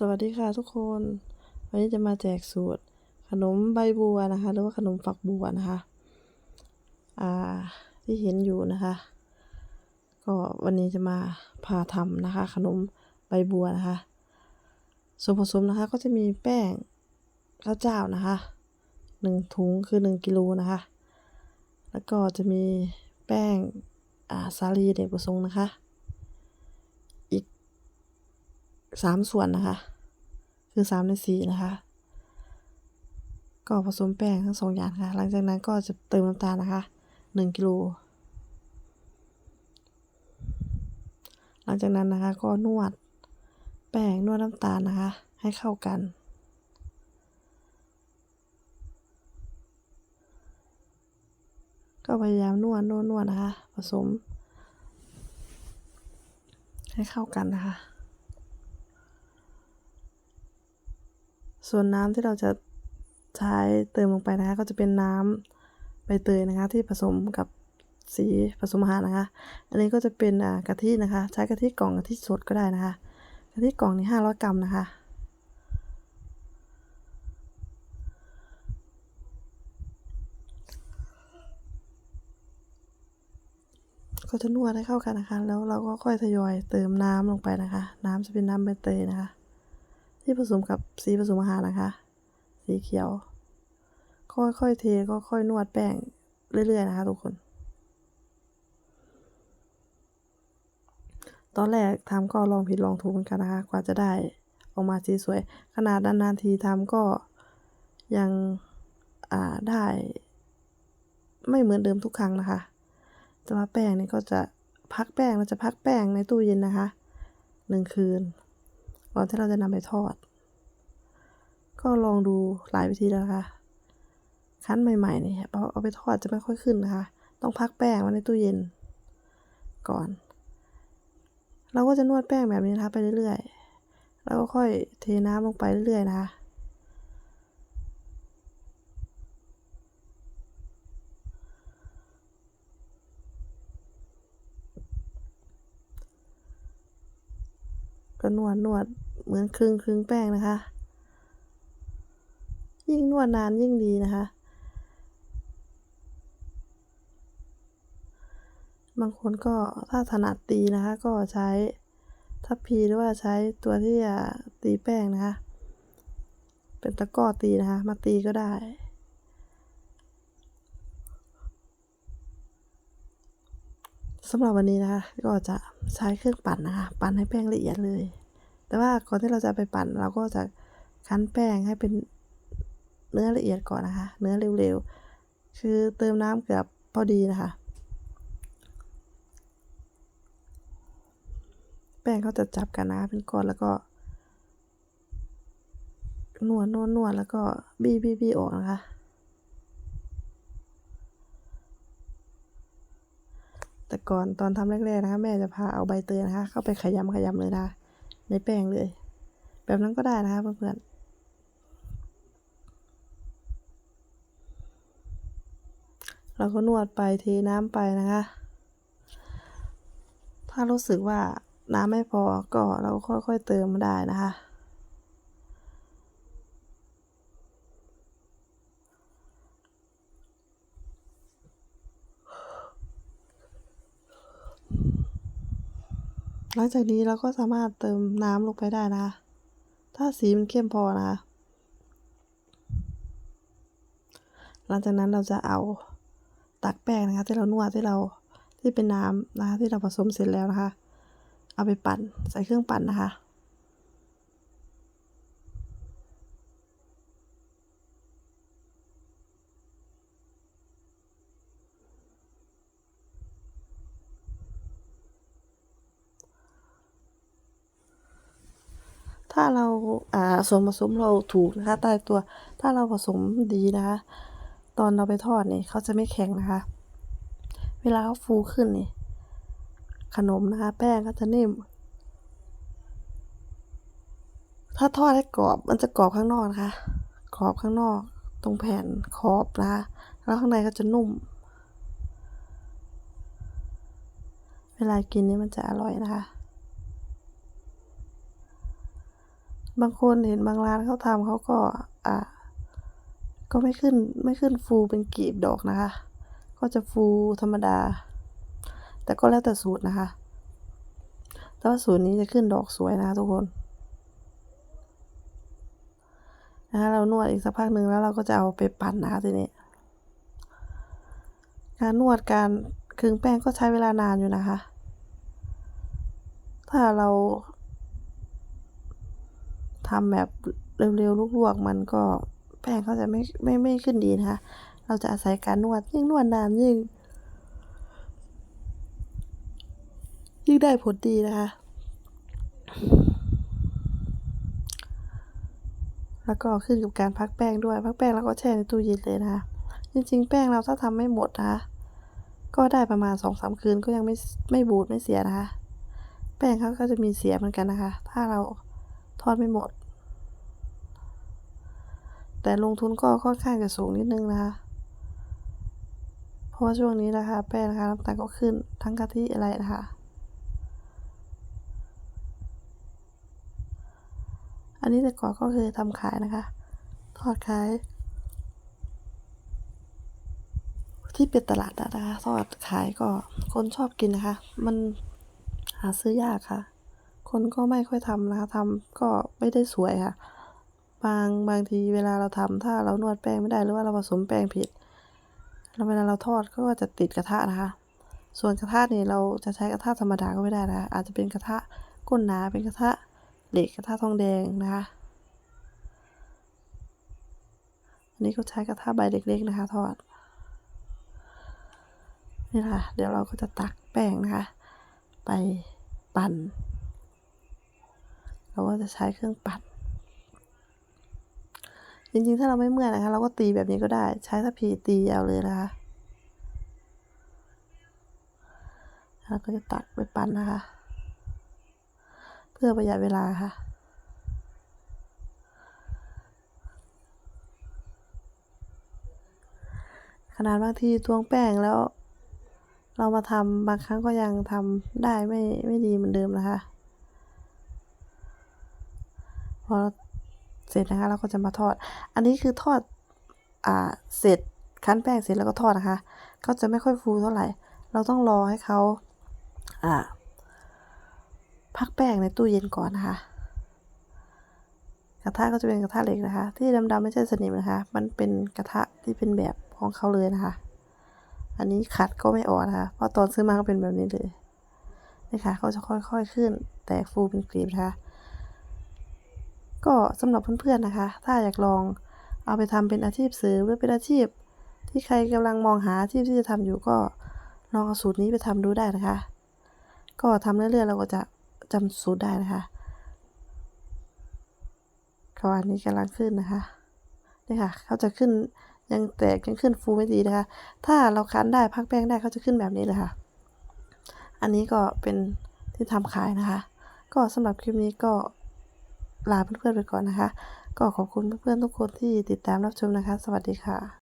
สวัสดีค่ะทุกคน วันนี้จะมาแจกสูตร ขนมใบบัวนะคะ หรือว่าขนมฝักบัวนะคะ อ่าที่เห็นอยู่นะคะ ก็วันนี้จะมาพาทำนะคะ ขนมใบบัวนะคะ ส่วนผสมนะคะก็จะมีแป้งข้าวเจ้านะคะหนึ่งถุงคือหนึ่งกิโลนะคะ แล้วก็จะมีแป้งอ่าสาลีเด็กประสงค์นะคะ อีก สามส่วนนะคะ คือสามในสี่นะคะ ก็ผสมแป้งทั้งสองอย่างค่ะ หลังจากนั้นก็จะเติมน้ำตาลนะคะหนึ่งกิโลหลังจากนั้นนะคะก็นวดแป้งนวดน้ำตาลนะคะ ให้เข้ากันก็พยายามนวดนวดนวดนะคะ ผสม ให้เข้ากันนะคะ ส่วนน้ำที่เราจะใช้เติมลงไปนะคะ ก็จะเป็นน้ำใบเตยนะคะ ที่ผสมกับสีผสมอาหารนะคะ อันนี้ก็จะเป็นอ่ากะทินะคะ ใช้กะทิกล่องกะทิสดก็ได้นะคะกะทิกล่องนี้ห้าร้อยกรัมนะคะก็จะนวดให้เข้ากันนะคะ แล้วเราก็ค่อยทยอยเติมน้ำลงไปนะคะ น้ำจะเป็นน้ำใบเตยนะคะ ที่ผสมกับสีผสมอาหารนะคะ สีเขียว ค่อยๆเทก็ค่อยนวดแป้งเรื่อยๆนะคะทุกคน ตอนแรกทำก็ลองผิดลองถูกเหมือนกันนะคะ กว่าจะได้ออกมาสีสวย ขนาดนานๆทีทำก็ยังได้ ไม่เหมือนเดิมทุกครั้งนะคะ แต่ว่าแป้งนี่ก็จะพักแป้งเราจะพักแป้งในตู้เย็นนะคะหนึ่งคืน ก่อนที่เราจะนำไปทอด ก็ลองดูหลายวิธีแล้วนะคะคั้นใหม่ๆเนี่พอเอาไปทอดจะไม่ค่อยขึ้นนะคะ ต้องพักแป้งไว้ในตู้เย็น ก่อน เราก็จะนวดแป้งแบบนี้นะคะไปเรื่อยๆ แล้วก็ค่อยเทน้ำลงไปเรื่อยๆนะคะ ก็นวดนวดเหมือนคลึงคลึงแป้งนะคะ ยิ่งนวดนานยิ่งดีนะคะ บางคนก็ถ้าถนัดตีนะคะ ก็ใช้ทัพพีหรือว่าใช้ตัวที่จะตีแป้งนะคะ เป็นตะก้อตีนะคะ มาตีก็ได้สำหรับวันนี้นะคะ ก็จะใช้เครื่องปั่นนะคะ ปั่นให้แป้งละเอียดเลย แต่ว่าก่อนที่เราจะไปปั่นเราก็จะคั้นแป้งให้เป็นเนื้อละเอียดก่อนนะคะ เนื้อเร็วๆ คือเติมน้ำเกือบพอดีนะคะ แป้งเขาจะจับกันนะเป็นก้อนแล้วก็นวดนวดนวดแล้วก็บี้บี้บี้ออกนะคะ แต่ก่อนตอนทำแรกๆนะคะ แม่จะพาเอาใบเตยนะคะ เข้าไปขยำขยำเลยนะคะ ในแป้งเลย แบบนั้นก็ได้นะคะเพื่อนๆเราก็นวดไปเทน้ำไปนะคะ ถ้ารู้สึกว่าน้ำไม่พอก็เราค่อยๆเติมได้นะคะ หลังจากนี้เราก็สามารถเติมน้ำลงไปได้นะ ถ้าสีมันเข้มพอนะคะหลังจากนั้นเราจะเอาตักแป้งนะคะ ที่เรานวดที่เราที่เป็นน้ำนะคะที่เราผสมเสร็จแล้วนะคะ เอาไปปั่นใส่เครื่องปั่นนะคะ ถ้าเราอ่าส่วนผสมเราถูกนะคะตายตัว ถ้าเราผสมดีนะคะ ตอนเราไปทอดเนี่ยเขาจะไม่แข็งนะคะ เวลาเขาฟูขึ้นเนี่ยขนมนะคะ แป้งก็จะนิ่ม ถ้าทอดให้กรอบมันจะกรอบข้างนอกนะคะ กรอบข้างนอก ตรงแผ่นขอบนะคะแล้วข้างในก็จะนุ่ม เวลากินนี่มันจะอร่อยนะคะ บางคนเห็นบางร้านเขาทำเขาก็ อ่า ก็ไม่ขึ้นไม่ขึ้นฟูเป็นกลีบดอกนะคะ ก็จะฟูธรรมดา แต่ก็แล้วแต่สูตรนะคะ แต่ว่าสูตรนี้จะขึ้นดอกสวยนะคะทุกคนนะคะเรานวดอีกสักพักหนึ่งแล้วเราก็จะเอาไปปั่นนะคะทีนี้การนวดการคลึงแป้งก็ใช้เวลานานอยู่นะคะ ถ้าเรา ทำแบบเร็วๆลวกๆมันก็แป้งเขาจะไม่ไม่ไม่ขึ้นดีนะคะ เราจะอาศัยการนวดยิ่งนวดนานยิ่งยิ่งได้ผลดีนะคะ แล้วก็ขึ้นกับการพักแป้งด้วย พักแป้งแล้วก็แช่ในตู้เย็นเลยนะคะ จริง ๆ แป้งเราถ้าทำไม่หมดนะคะ ก็ได้ประมาณสองสามคืนก็ยังไม่ไม่บูดไม่เสียนะคะ แป้งเขาก็จะมีเสียเหมือนกันนะคะ ถ้าเราทอดไม่หมด แต่ลงทุนก็ค่อนข้างจะสูงนิดนึงนะคะ เพราะว่าช่วงนี้นะคะแป้งนะคะน้ำตาลก็ขึ้นทั้งกะทิอะไรนะคะอันนี้แต่ก่อนก็เคยทำขายนะคะ ทอดขาย ที่เป็นตลาดนัดนะคะทอดขายก็คนชอบกินนะคะ มันหาซื้อยากค่ะ คนก็ไม่ค่อยทำนะคะทำก็ไม่ได้สวยค่ะ บางบางทีเวลาเราทำถ้าเรานวดแป้งไม่ได้หรือว่าเราผสมแป้งผิดแล้วเวลาเราทอดก็จะติดกระทะนะคะ ส่วนกระทะนี่เราจะใช้กระทะธรรมดาก็ไม่ได้นะอาจจะเป็นกระทะก้นหนาเป็นกระทะเหล็กกระทะทองแดงนะคะอันนี้ก็ใช้กระทะใบเล็กๆนะคะ ทอดนี่ค่ะ เดี๋ยวเราก็จะตักแป้งนะคะ ไปปั่น เราก็จะใช้เครื่องปั่น ริงๆ ถ้าเราไม่เมื่อยนะคะ เราก็ตีแบบนี้ก็ได้ ใช้ทัพีตีเอาเลยนะคะแล้วก็จะตักไปปั่นนะคะ เพื่อประหยัดเวลาค่ะขนาดบางทีตวงแป้งแล้ว เรามาทำบางครั้งก็ยังทำได้ไม่ไม่ดีเหมือนเดิมนะคะ พอ เสร็จนะคะ เราก็จะมาทอด อันนี้คือทอดอ่าเสร็จคั้นแป้งเสร็จแล้วก็ทอดนะคะ ก็จะไม่ค่อยฟูเท่าไหร่ เราต้องรอให้เขาอ่าพักแป้งในตู้เย็นก่อนนะคะ กระทะก็จะเป็นกระทะเหล็กนะคะ ที่ดำๆไม่ใช่สนิมนะคะ มันเป็นกระทะที่เป็นแบบของเขาเลยนะคะ อันนี้ขัดก็ไม่ออกนะคะ เพราะตอนซื้อมาก็เป็นแบบนี้เลยนี่ค่ะเขาจะค่อยๆขึ้น แตกฟูเป็นกลีบนะคะ ก็สำหรับเพื่อนๆนะคะ ถ้าอยากลองเอาไปทำเป็นอาชีพเสริมหรือเป็นอาชีพ ที่ใครกำลังมองหาอาชีพที่จะทำอยู่ก็ลองเอาสูตรนี้ไปทำดูได้นะคะ ก็ทำเรื่อยๆเราก็จะจำสูตรได้นะคะก็อันนี้กำลังขึ้นนะคะนี่ค่ะเขาจะขึ้นยังแตกยังขึ้นฟูไม่ดีนะคะ ถ้าเราคั้นได้พักแป้งได้เขาจะขึ้นแบบนี้เลยค่ะ อันนี้ก็เป็นที่ทำขายนะคะ ก็สำหรับคลิปนี้ก็ ลาเพื่อนๆไปก่อนนะคะ ก็ขอบคุณเพื่อนๆทุกคนที่ติดตามรับชมนะคะ สวัสดีค่ะ